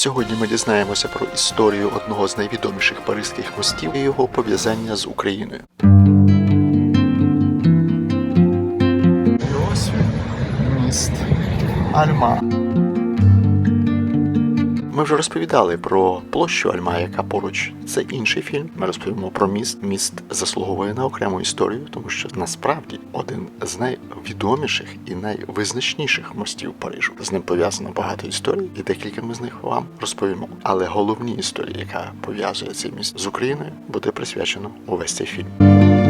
Сьогодні ми дізнаємося про історію одного з найвідоміших паризьких мостів і його пов'язання з Україною. Ось міст Альма. Ми вже розповідали про площу Альма, яка поруч це інший фільм. Ми розповімо про міст. Міст заслуговує на окрему історію, тому що насправді один з найвідоміших і найвизначніших мостів Парижу. З ним пов'язано багато історій, і декілька ми з них вам розповімо. Але головній історії, яка пов'язує цей міст з Україною, буде присвячено увесь цей фільм.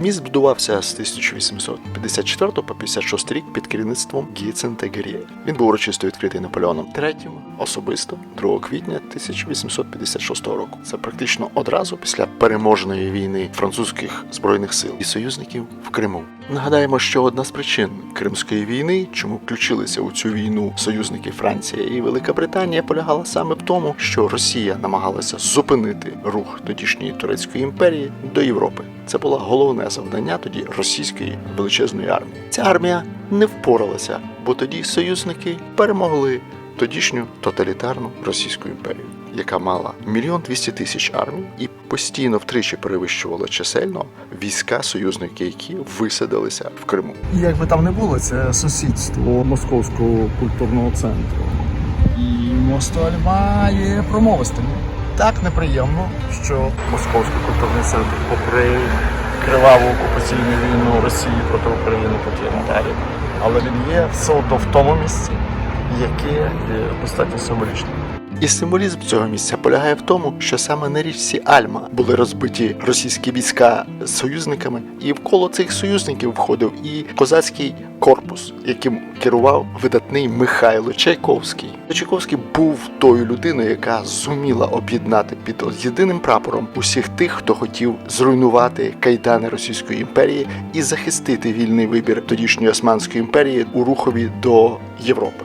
Міст будувався з 1854 по 56 рік під керівництвом гіцентегеріє. Він був урочисто відкритий Наполеоном III особисто 2 квітня 1856 року. Це практично одразу після переможної війни французьких збройних сил і союзників в Криму. Нагадаємо, що одна з причин Кримської війни, чому включилися у цю війну союзники Франція і Велика Британія, полягала саме в тому, що Росія намагалася зупинити рух тодішньої турецької імперії до Європи. Це було головне завдання тоді російської величезної армії. Ця армія не впоралася, бо тоді союзники перемогли тодішню тоталітарну російську імперію, яка мала мільйон двісті тисяч армій і постійно втричі перевищувала чисельно війська союзники, які висадилися в Криму. І як би там не було, це сусідство Московського культурного центру. І Мостольма є промовистим. Так неприємно, що Московський культурний центр, попри криваву окупаційну війну Росії проти України, тут є надалі. Але він є все одно в тому місці, яке достатньо символічним. І символізм цього місця полягає в тому, що саме на річці Альма були розбиті російські війська з союзниками, і вколо цих союзників входив і козацький корпус, яким керував видатний Михайло Чайковський. Чайковський був тою людиною, яка зуміла об'єднати під єдиним прапором усіх тих, хто хотів зруйнувати кайдани Російської імперії і захистити вільний вибір тодішньої Османської імперії у рухові до Європи.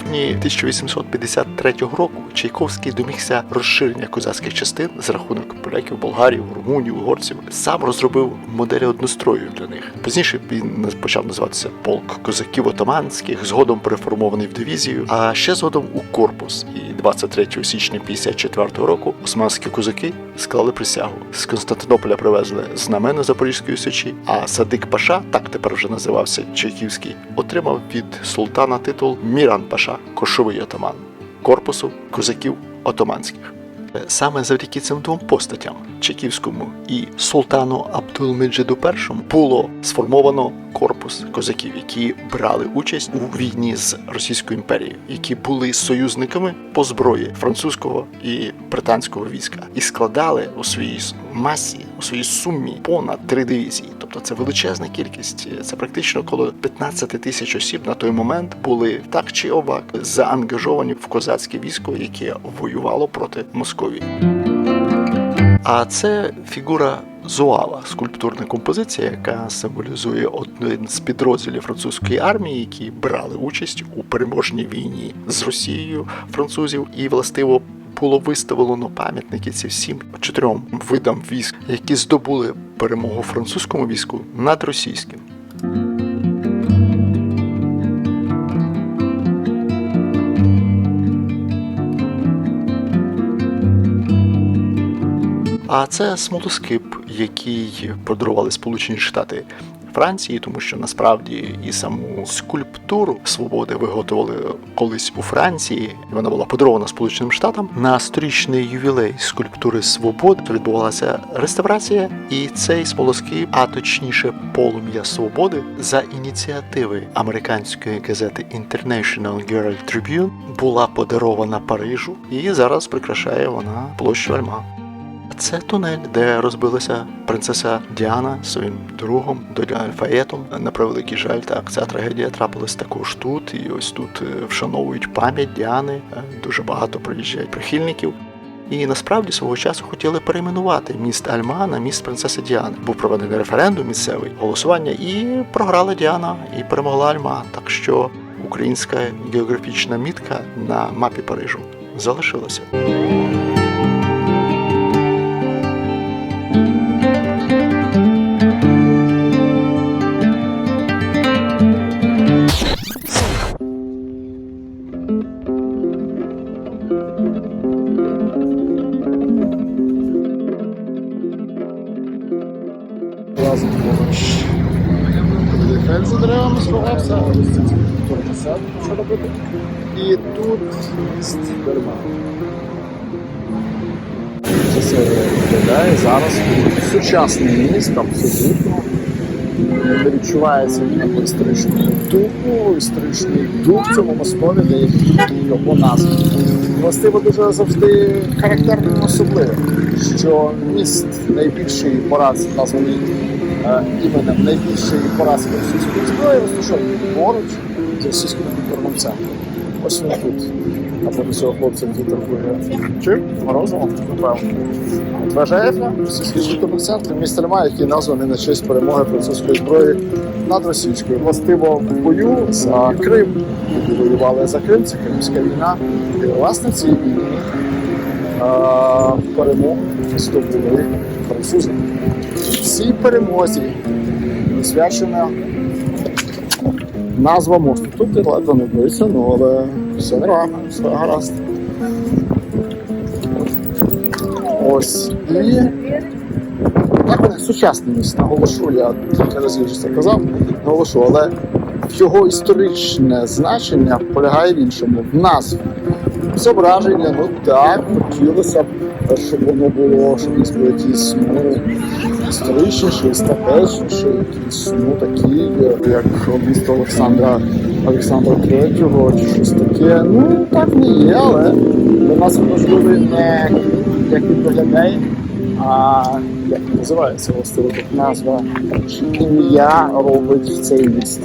Жовтні 1853 року Чайковський домігся розширення козацьких частин за рахунок поляків, болгарів, румунів, угорців. Сам розробив моделі однострою для них. Пізніше він почав називатися полк козаків отаманських, згодом переформований в дивізію, а ще згодом у корпус. І 23 січня 54 року османські козаки склали присягу. З Константинополя привезли знамена Запорізької сечі, а Садик Паша, так тепер вже називався Чайківський, отримав від султана титул Міран Паша, кошовий отаман корпусу козаків отоманських. Саме завдяки цим двом постатям Чеківському і султану Абдулмеджиду І було сформовано корпус козаків, які брали участь у війні з Російською імперією, які були союзниками по зброї французького і британського війська, і складали у своїй масі, у своїй сумі понад три дивізії. Тобто це величезна кількість. Це практично коло 15 тисяч осіб на той момент були так чи овак заангажовані в козацьке військо, яке воювало проти Московії. А це фігура Зуава, скульптурна композиція, яка символізує один з підрозділів французької армії, які брали участь у переможній війні з Росією французів, і властиво було виставлено пам'ятники ці всім чотирьом видам військ, які здобули перемогу французькому війську над російським. А це смолоскип, який подарували Сполучені Штати Франції, тому що насправді і саму скульптуру свободи виготовили колись у Франції. Вона була подарована Сполученим Штатам на сторічний ювілей скульптури свободи. Відбувалася реставрація, і цей смолоскип, а точніше полум'я свободи, за ініціативи американської газети International Herald Tribune була подарована Парижу, і зараз прикрашає вона площу Альма. Це тунель, де розбилася принцеса Діана своїм другом Альфаєтом. На превеликий жаль, так ця трагедія трапилась також тут. І ось тут е, вшановують пам'ять Діани. Е, Дуже багато приїжджають прихильників. І насправді свого часу хотіли перейменувати міст Альма на міст принцеси Діани. Був проведений референдум місцевий голосування, і програла Діана і перемогла Альма. Так що українська географічна мітка на мапі Парижу залишилася. Лазить поруч. Фельд за деревами сховався, а ось ці фортисад, що робити. І тут міст Берма. Це все виглядає зараз сучасний міст, абсолютно. Не відчувається історичну духу, історичний дух в цьому основі, де його назва. Властиво дуже завжди характерним особливим, що міст найбільший пораз названий е, іменем найбільшої поразки російської зброї розташований поруч з російським культурним центром. Ось він тут. А до цього хлопця який торгує чим? Морозивом, напевно. Вежа Ейфля, російський центр, місто Льма, який названий на честь перемоги французької зброї над російською. Властиво в бою за Крим. Люди воювали за Крим, це Кримська війна. І власне цій війні перемогу здобули французи. Цій перемозі присвячена назва мосту. Тут ледве не вбився, ну але все нормально, все гаразд. Ось. І так вони сучасний міст, наголошу, я кілька разів вже це казав, наголошу, але його історичне значення полягає в іншому, в назві. Зображення, ну так, хотілося б, щоб воно було, щоб він був якийсь історичніший, стратегічніший, якийсь, ну такі, як місто Олександра Олександра Третього чи щось таке. Ну так не є, але для нас важливий не як він виглядає, а як називається тут назва, чи ім'я робить цей міст.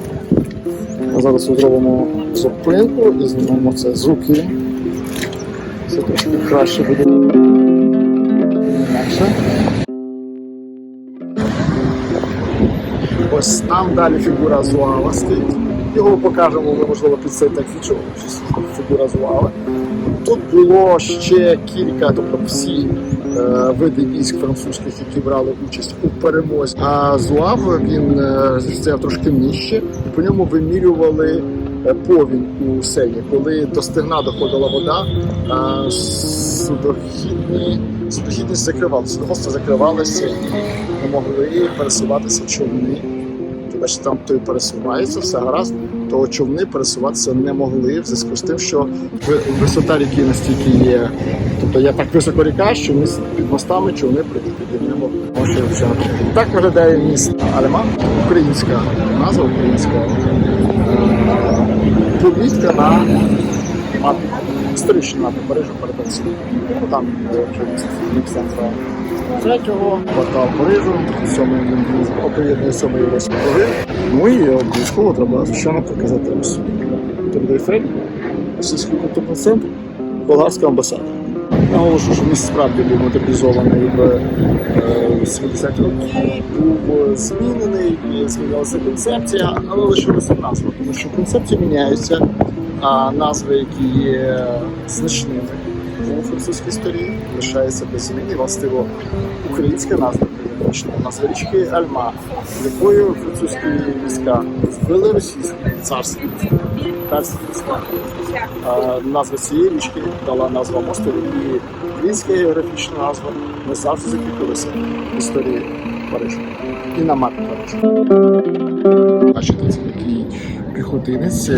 Ми зараз зробимо зупинку і знімемо це з руки. Це трошки краще буде. Інакше. Ось там далі фігура Зуава стоїть. Його покажемо, ми можливо під цей так відчув, фігура Зуава. Тут було ще кілька, тобто всі е, види військ французьких, які брали участь у перемозі. А Зуав він е, стояв трошки нижче, по ньому вимірювали е, повінь у сені. Коли до стегна доходила вода, е, судохідні, судохідність закривалася, судоходство закривалося не могли пересуватися човни. Ж там той пересувається, все гаразд, то човни пересуватися не могли в зв'язку з тим, що висота ріки настільки є. Тобто я так високо ріка, що міст під мостами човни прийти не могли. Так виглядає міст Алеман, українська назва, українська Повітка на мапі. Історична мапі Парижа передається. Ну там е, центра третього, квартал Парижу, сьомий об'єднує сьомий восьмий роги. Ну і обов'язково треба звичайно показати ось Тобто російський культурний центр, болгарська амбасада. Наголошу, що міст справді був модернізований в е, 70-ті роки, був змінений, змінилася концепція, але лишилася назва, тому що концепції міняються, а назви, які є значними у французькій історії, лишаються без змін. Властиво, українська назва назва річки Альма, якою французькі війська вбили російські царські перські війська. Назва цієї річки дала назва мосту, і українська географічна назва не завжди закріпилася в історії Парижу і на мапі Парижу. Бачите, це такий піхотинець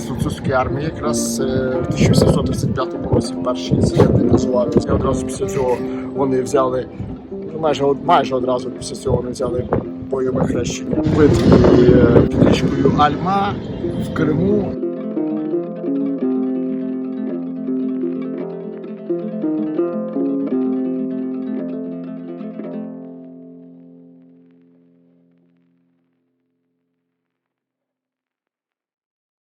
з французької армії, якраз е, в 1835 році перші з'єднання з І одразу після цього вони взяли майже майже одразу після цього вони взяли бойове хрещення. Битві е, під річкою Альма в Криму